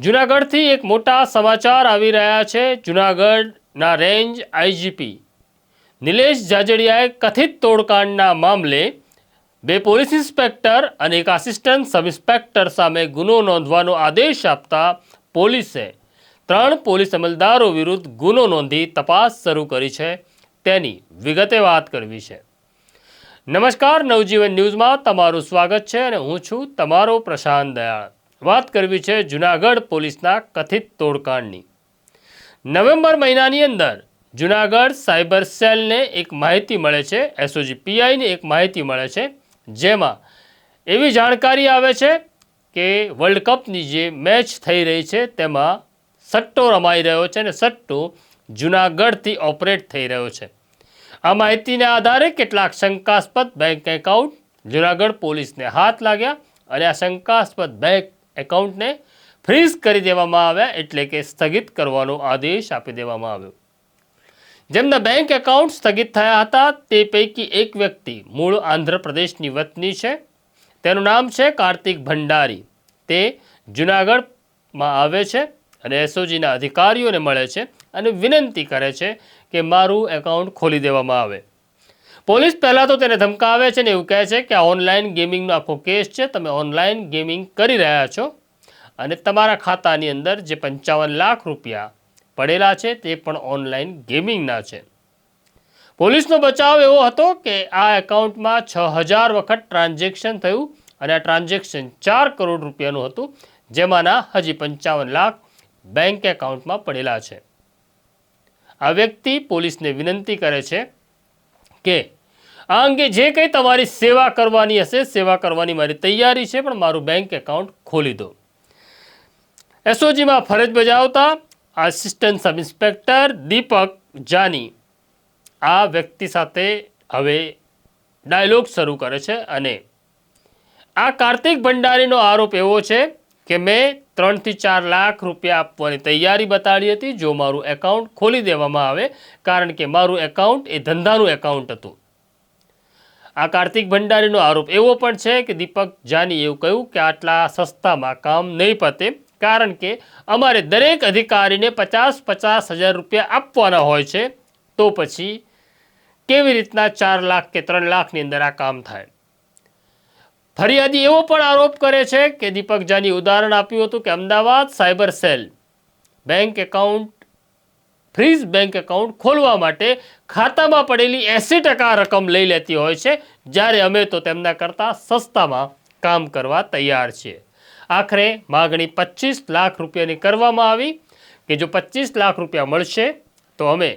જુનાગઢથી એક મોટા સમાચાર આવી રહ્યા છે. જુનાગઢના રેન્જ આઈજીપી નિલેશ જાજડિયાએ કથિત તોડકાંડના મામલે બે પોલીસ ઇન્સ્પેક્ટર અને એક આસિસ્ટન્ટ સબ ઇન્સ્પેક્ટર સામે ગુનો નોંધવાનો આદેશ આપતા પોલીસે ત્રણ પોલીસ અમલદારો વિરુદ્ધ ગુનો નોંધી તપાસ શરૂ કરી છે. તેની વિગતે વાત કરવી છે. નમસ્કાર, નવજીવન ન્યૂઝમાં તમારું સ્વાગત છે અને હું છું તમારો પ્રશાંત દયાળ. વાત કરવી છે જુનાગઢ પોલીસના કથિત તોડકાંડની નવેમ્બર મહિનાની અંદર જુનાગઢ સાયબર સેલને એક માહિતી મળે છે એસઓજી પીઆઈને એક માહિતી મળે છે, જેમાં એવી જાણકારી આવે છે કે વર્લ્ડ કપની જે મેચ થઈ રહી છે તેમાં સટ્ટો રમાઈ રહ્યો છે અને સટ્ટો જુનાગઢથી ઓપરેટ થઈ રહ્યો છે. આ માહિતીના આધારે કેટલાક શંકાસ્પદ બેંક એકાઉન્ટ જુનાગઢ પોલીસને હાથ લાગ્યા અને આ શંકાસ્પદ બેંક એકાઉન્ટને ફ્રીઝ કરી દેવામાં આવ્યા એટલે કે સ્થગિત કરવાનો આદેશ આપી દેવામાં આવ્યો. જેમના બેંક એકાઉન્ટ સ્થગિત થયા હતા, તે પૈકી એક વ્યક્તિ મૂળ આંધ્રપ્રદેશની વતની છે. તેનું નામ છે કાર્તિક ભંડારી. તે જુનાગઢમાં આવે છે અને એસઓજીના અધિકારીઓને મળે છે અને વિનંતી કરે છે કે મારું એકાઉન્ટ ખોલી દેવામાં આવે. પોલીસ પહેલાં તો તેને ધમકાવે છે ને એવું કહે છે કે આ ઓનલાઈન ગેમિંગનો આખો કેસ છે. તમે ઓનલાઈન ગેમિંગ કરી રહ્યા છો અને તમારા ખાતાની અંદર જે પંચાવન લાખ રૂપિયા પડેલા છે તે પણ ઓનલાઈન ગેમિંગના છે. પોલીસનો બચાવ એવો હતો કે આ એકાઉન્ટમાં છ હજાર વખત ટ્રાન્ઝેક્શન થયું અને આ ટ્રાન્ઝેક્શન ચાર કરોડ રૂપિયાનું હતું, જેમાંના હજી પંચાવન લાખ બેંક એકાઉન્ટમાં પડેલા છે. આ વ્યક્તિ પોલીસને વિનંતી કરે છે કે આ અંગે જે કંઈ તમારી સેવા કરવાની હશે, સેવા કરવાની મારી તૈયારી છે, પણ મારું બેંક એકાઉન્ટ ખોલી દો. એસઓજીમાં ફરજ બજાવતા assistant sub inspector Deepak Jani આ વ્યક્તિ સાથે હવે ડાયલોગ શરૂ કરે છે અને આ કાર્તિક ભંડારીનો આરોપ એવો છે કે મેં ત્રણથી ચાર લાખ રૂપિયા આપવાની તૈયારી બતાડી હતી, જો મારું એકાઉન્ટ ખોલી દેવામાં આવે, કારણ કે મારું એકાઉન્ટ એ ધંધાનું એકાઉન્ટ હતું. આ કાર્તિક ભંડારીનો આરોપ એવો પણ છે કે દીપક જાની એવું કહ્યું કે આટલા સસ્તામાં કામ નહીં પતે, કારણ કે અમારે દરેક અધિકારીને પચાસ પચાસ હજાર રૂપિયા આપવાના હોય છે, તો પછી કેવી રીતના ચાર લાખ કે ત્રણ લાખની અંદર આ કામ થાય? ફરિયાદી એવો પણ આરોપ કરે છે કે દીપક જાની ઉદાહરણ આપ્યું હતું કે Ahmedabad cyber cell, bank account freeze bank account ખોલવા માટે ખાતામાં પડેલી એંસી ટકા રકમ લઈ લેતી હોય છે. જ્યારે અમે તો તેમના કરતાં સસ્તામાં કામ કરવા તૈયાર છીએ. આખરે માગણી પચીસ લાખ રૂપિયાની કરવામાં આવી કે જો પચીસ લાખ રૂપિયા મળશે તો અમે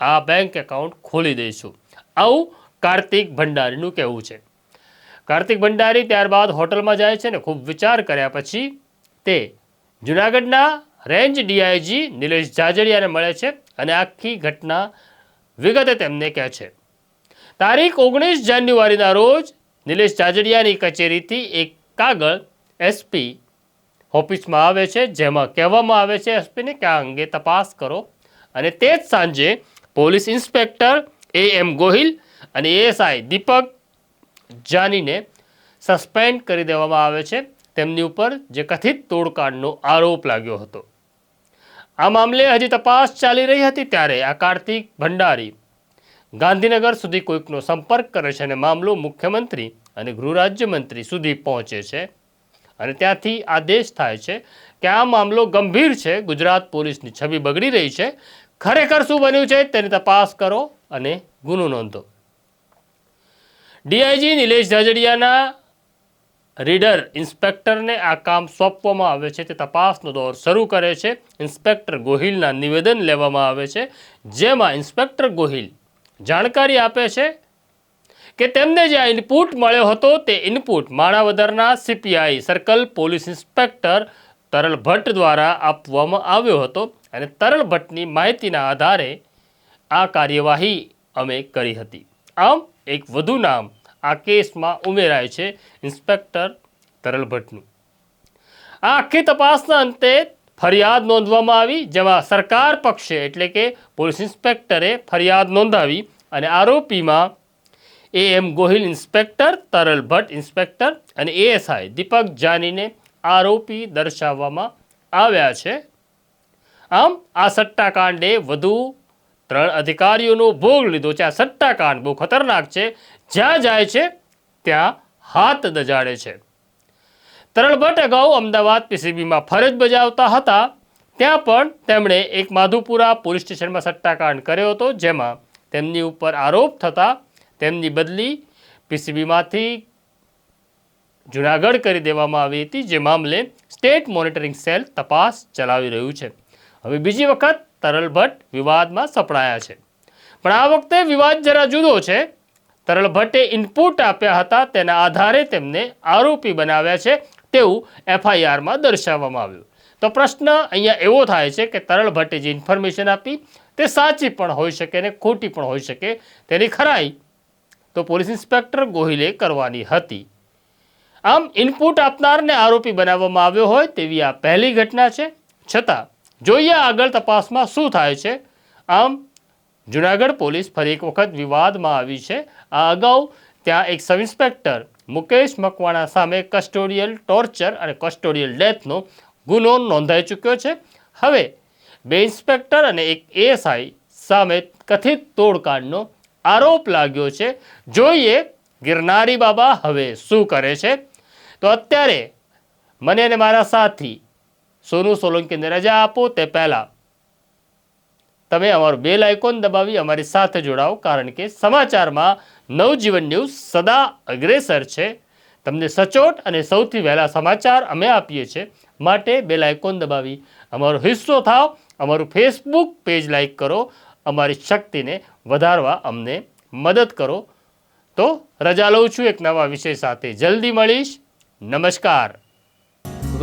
આ બેંક એકાઉન્ટ ખોલી દઈશું. આવું કાર્તિક ભંડારીનું કહેવું છે. કાર્તિક ભંડારી ત્યારબાદ હોટલમાં જાય છે ને ખૂબ વિચાર કર્યા પછી તે જુનાગઢના રેન્જ ડીઆઈજી નિલેશ જાજડિયાને મળે છે અને આખી ઘટના વિગતે તેમને કહે છે. તારીખ ઓગણીસ જાન્યુઆરીના રોજ નિલેશ જાજડિયાની કચેરીથી એક કાગળ એસપી ઓફિસમાં આવે છે, જેમાં કહેવામાં આવે છે, એસપીને કે આ અંગે તપાસ કરો? અને તે જ સાંજે police inspector A M Gohil અને એએસઆઈ દીપક જાનીને સસ્પેન્ડ કરી દેવામાં આવે છે. તેમની ઉપર જે કથિત તોડકાંડનો આરોપ લાગ્યો હતો. આ મામલે હજી તપાસ ચાલી રહી હતી ત્યારે આ કાર્તિક ભંડારી ગાંધીનગર સુધી કોઈકનો સંપર્ક કરે છે અને મામલો મુખ્યમંત્રી અને ગૃહ રાજ્યમંત્રી સુધી પહોંચે છે. અને ત્યાંથી આદેશ થાય છે કે આ મામલો ગંભીર છે, ગુજરાત પોલીસની છબી બગડી રહી છે. ખરેખર શું બન્યું છે તેની તપાસ કરો અને ગુનો નોંધો. ડીઆઈજી નિલેશ ઝાઝડિયાના રીડર ઇન્સ્પેક્ટરને આ કામ સોંપવામાં આવે છે તે તપાસનો દોર શરૂ કરે છે. ઇન્સ્પેક્ટર ગોહિલના નિવેદન લેવામાં આવે છે, જેમાં ઇન્સ્પેક્ટર ગોહિલ જાણકારી આપે છે કે તેમને જે ઇનપુટ મળ્યો હતો તે input માણાવદરના CPI circle police inspector Taral Bhatt દ્વારા આપવામાં આવ્યો હતો અને તરલ ભટ્ટની માહિતીના આધારે આ કાર્યવાહી અમે કરી હતી. આમ, એક વધુ નામ આ કેસમાં ઉમેરાય છે ઇન્સ્પેક્ટર તરલ ભટ્ટનું. આ આખી તપાસના અંતે ફરિયાદ નોંધવામાં આવી, જેમાં સરકાર પક્ષે એટલે કે પોલીસ ઇન્સ્પેક્ટરે ફરિયાદ નોંધાવી અને આરોપીમાં એ M Gohil inspector Taral Bhatt inspector અને એએસઆઈ દીપક જાનીને આરોપી દર્શાવવામાં આવ્યા છે. આમ, આ સટ્ટાકાંડે વધુ ત્રણ અધિકારીઓનો ભોગ લીધો છે. આ સટ્ટાકાંડ બહુ ખતરનાક છે. જ્યાં જાય છે, ત્યાં હાથ દજાડે છે. તરણ ભટ્ટ અગાઉ અમદાવાદ પીસીબીમાં ફરજ બજાવતા હતા. ત્યાં પણ તેમણે એક માધુપુરા પોલીસ સ્ટેશનમાં સટ્ટાકાંડ કર્યો હતો, જેમાં તેમની ઉપર આરોપ થતા તેમની બદલી પીસીબીમાંથી જુનાગઢ કરી દેવામાં આવી હતી, જે મામલે સ્ટેટ મોનિટરિંગ સેલ તપાસ ચલાવી રહ્યું છે. હવે બીજી વખત તરલ ભટ્ટ વિવાદમાં સપડાયા છે. પણ આ વખતે વિવાદ જરા જુદો છે. તરલ ભટ્ટે ઇનપુટ આપ્યા હતા, તેના આધારે તેમને આરોપી બનાવ્યા છે તેવું એફઆઈઆરમાં દર્શાવવામાં આવ્યું. તો પ્રશ્ન અહીંયા એવો થાય છે કે તરલ ભટ્ટે જે ઇન્ફોર્મેશન આપી, તે સાચી પણ હોઈ શકે ને ખોટી પણ હોઈ શકે તેની ખરાઈ તો પોલીસ ઇન્સ્પેક્ટર ગોહિલે કરવાની હતી. આમ ઇનપુટ આપનારને આરોપી બનાવવામાં આવ્યો હોય તેવી આ પહેલી ઘટના છે. છતાં જોઈએ આગળ તપાસમાં શું થાય છે. આમ, જુનાગઢ પોલીસ ફરી એક વખત વિવાદમાં આવી છે. આ અગાઉ ત્યાં એક સબ ઇન્સ્પેક્ટર મુકેશ મકવાણા સામે કસ્ટોડિયલ ટોર્ચર અને કસ્ટોડિયલ ડેથનો ગુનો નોંધાઈ ચૂક્યો છે. હવે, બે ઇન્સ્પેક્ટર અને એક એએસઆઈ સામે કથિત તોડકાંડનો આરોપ લાગ્યો છે. જોઈએ, ગિરનારી બાબા હવે શું કરે છે? તો અત્યારે, મને અને મારા સાથી સોનુ સોલંકીને રજા આપો તે પહેલાં. તમે અમારું બેલ આઇકોન દબાવી અમારી સાથે જોડાઓ, કારણ કે સમાચારમાં નવજીવન ન્યૂઝ સદા અગ્રેસર છે. તમને સચોટ અને સૌથી વહેલા સમાચાર અમે આપીએ છીએ. માટે બેલ આઇકોન દબાવી. અમારો હિસ્સો થાવ, અમારું ફેસબુક પેજ લાઇક કરો, અમારી શક્તિને વધારવા અમને મદદ કરો. તો રજા લઉં છું એક નવા વિષય સાથે. જલ્દી મળીશ. નમસ્કાર.